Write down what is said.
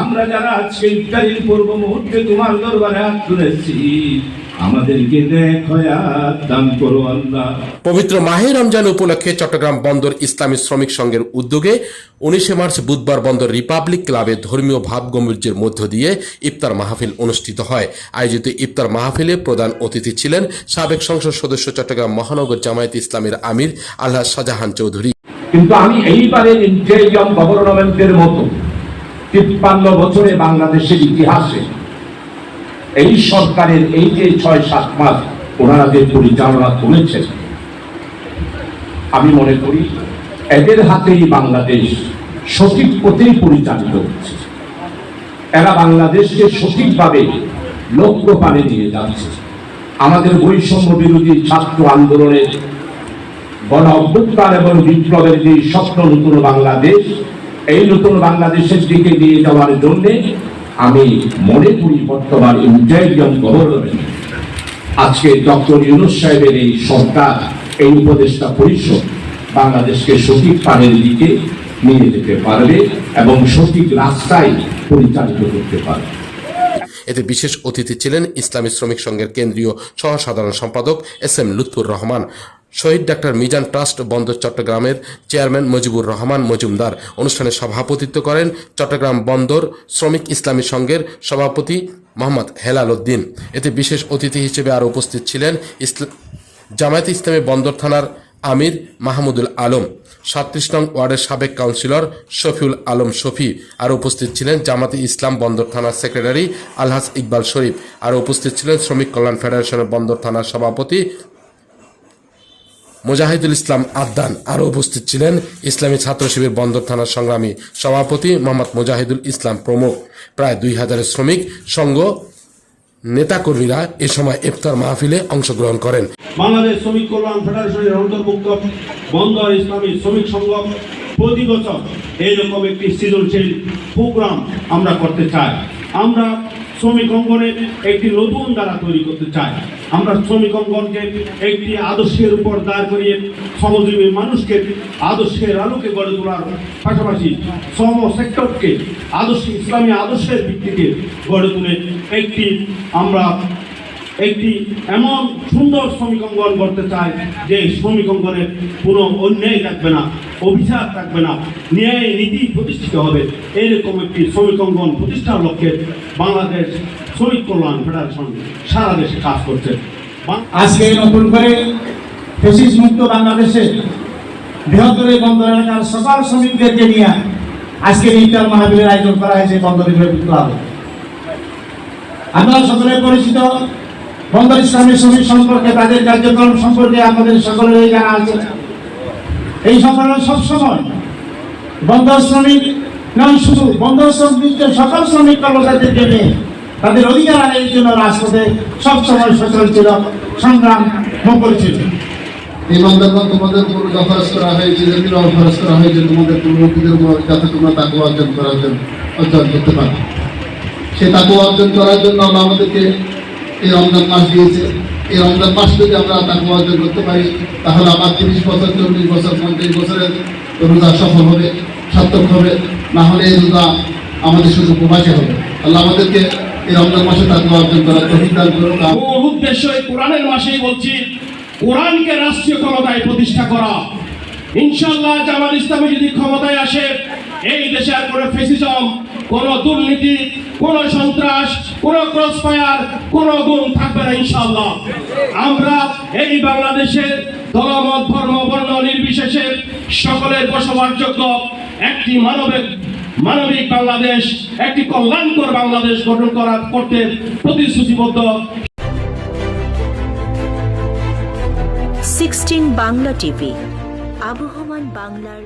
আমরা যারা আজকে ইফতারির পূর্ব মুহূর্তে তোমার দরবারে হাত তুলেছি আমাদেরকে দান করো আল্লাহ। পবিত্র মাহে রমজান উপলক্ষে চট্টগ্রাম বন্দর ইসলামী শ্রমিক সংঘের উদ্যোগে উনিশে মার্চ বুধবার বন্দর রিপাবলিক ক্লাবে ধর্মীয় ভাবগম্ভীর্যের মধ্য দিয়ে ইফতার মাহফিল অনুষ্ঠিত হয়। আয়োজিত ইফতার মাহফিলে প্রধান অতিথি ছিলেন সাবেক সংসদ সদস্য চট্টগ্রাম মহানগর জামায়াত ইসলামের আমির আল্লাহ শাহজাহান চৌধুরী। কিন্তু আমি এইবারের ইন্টেরিয়ম গভর্নমেন্টের মতো তিপ্পান্ন বছরে বাংলাদেশের ইতিহাসে এই সরকারের এই যে ছয়, সাত মাস ওনারা যে পরিচালনা করেছেন, আমি মনে করি এদের হাতেই বাংলাদেশ সঠিক পথেই পরিচালিত হচ্ছে। এরা বাংলাদেশকে সঠিকভাবে লক্ষ্য পানে নিয়ে যাচ্ছে। আমাদের বৈষম্য বিরোধী ছাত্র আন্দোলনের গণ অভ্যুত্থান এবং বিপ্লবের যে স্বপ্ন নতুন বাংলাদেশ এই নতুন বাংলাদেশের দিকে নিয়ে যাওয়ার জন্য আমি মনে করি বর্তমান ইন্টেরিয়ম গভর্নমেন্ট, আজকে ডক্টর ইউনুস সাহেবের এই সরকার, এই উপদেষ্টা পরিষদ বাংলাদেশকে সঠিক পানের দিকে নিয়ে যেতে পারবে এবং সঠিক রাস্তায় পরিচালিত করতে পারবে। এতে বিশেষ অতিথি ছিলেন ইসলামী শ্রমিক সংঘের কেন্দ্রীয় সহ সাধারণ সম্পাদক এস এম লুৎফুর রহমান। শহীদ ডাক্তার মিজান ট্রাস্ট বন্দর চট্টগ্রামের চেয়ারম্যান মজিবুর রহমান মজুমদার অনুষ্ঠানে সভাপতিত্ব করেন চট্টগ্রাম বন্দর শ্রমিক ইসলামী সংঘের সভাপতি মোহাম্মদ হেলাল উদ্দিন। এতে বিশেষ অতিথি হিসেবে আরও উপস্থিত ছিলেন ইসলা- জামায়াতে ইসলামী বন্দর থানার আমির মাহমুদুল আলম, সাতত্রিশ নং ওয়ার্ডের সাবেক কাউন্সিলর শফিউল আলম শফি, আর উপস্থিত ছিলেন জামাতে ইসলাম বন্দর থানার সেক্রেটারি আলহাজ ইকবাল শরীফ, আর উপস্থিত ছিলেন শ্রমিক কল্যাণ ফেডারেশনের বন্দর থানার সভাপতি মুজাহিদুল ইসলাম আদান আরও উপস্থিত ছিলেন ইসলামী ছাত্র শিবির বন্দর থানার সংগ্রামী সভাপতি মোহাম্মদ মুজাহিদুল ইসলাম প্রমুখ। প্রায় দুই হাজারের শ্রমিক, সংঘ নেতাকর্মীরা এ সময় ইফতার মাহফিলে অংশগ্রহণ করেন। বাংলাদেশ শ্রমিক কল্যাণ ফেডারেশনের অন্তর্ভুক্ত বন্দর ইসলামী শ্রমিক সংঘ প্রতি বছর এইরকম একটি সৃজনশীল প্রোগ্রাম আমরা করতে চাই। আমরা শ্রমিক অঙ্গনের একটি নতুন দ্বারা তৈরি করতে চাই। আমরা শ্রমিক অঙ্গনকে একটি আদর্শের উপর দাঁড় করিয়ে শ্রমজীবী মানুষকে আদর্শের আলোকে গড়ে তোলার পাশাপাশি শ্রম সেক্টরকে আদর্শ, ইসলামী আদর্শের ভিত্তিতে গড়ে তুলে একটি আমরা একটি এমন সুন্দর শ্রমিক অঙ্গন করতে চায় যে শ্রমিক অঙ্গনে কোনো অন্যায় থাকবে না, অভিশাপ থাকবে না, ন্যায় নীতি প্রতিষ্ঠিত হবে। এরকম একটি শ্রমিক অঙ্গন প্রতিষ্ঠার লক্ষ্যে বাংলাদেশ শ্রমিক কল্যাণ ফেডারেশন সারা দেশে কাজ করছে। আজকে নতুন করে ফেসিস মুক্ত বাংলাদেশে বৃহত্তর এই বন্দর এলাকার সকল শ্রমিকদেরকে নিয়ে আজকে ইফতার মাহবিলের আয়োজন করা হয়েছে বন্দর রিপাবলিক ক্লাবে আপনারা সকলে পরিচিত বন্দর ইসলামী শ্রমিক সম্পর্কে, তাদের কার্যক্রম সম্পর্কে আমাদের সকলেরই জানা আছে। এই সংগঠন সবসময় বন্দর শ্রমিক নয়, শুধু বন্দর শ্রমিক সকল শ্রমিক কর্মচারীদেরকে নিয়ে তাদের অধিকার আদায়ের জন্য রাজপথে সবসময় সচল ছিল, সংগ্রাম মুখর ছিল। এই হয়েছে তোমাদের তোমরা তাকে অর্জন করার জন্য অর্জন করতে তাকে অর্জন করার জন্য আল্লাহ আমাদেরকে এই রমজান মাস দিয়েছে। এই রমজান মাস যদি আমরা তাকে অর্জন করতে পারি, তাহলে আমার তিরিশ বছর, চল্লিশ বছর, পঞ্চাশ বছরের রোজা সফল হবে, সার্থক হবে। না হলে এই রোজা আমাদের শুধু প্রবাসে হবে। আল্লাহ আমাদেরকে এই রমজান মাসে তাকে অর্জন করার তহিদ দান করুক। উদ্দেশ্য এই কোরআনের মাসেই বলছি, কোরআনকে রাষ্ট্রীয় ক্ষমতায় প্রতিষ্ঠা করা। ইনশাল্লাহ জামাত ইসলামী যদি ক্ষমতায় আসে, এই দেশে আর কোনো ফেসিজম কোন দুর্নীতি, কোন সন্ত্রাস, কোন ক্রস ফায়ার কোন গুণ থাকবে না ইনশাল্লাহ আমরা এই বাংলাদেশের দলমত, ধর্ম, বর্ণ নির্বিশেষে সকলের বসবাসযোগ্য একটি মানবিক মানবিক বাংলাদেশ, একটি কল্যাণকর বাংলাদেশ গঠন করা করতে প্রতিশ্রুতিবদ্ধ। সিক্সটিন বাংলা টিভি, আবহমান বাংলার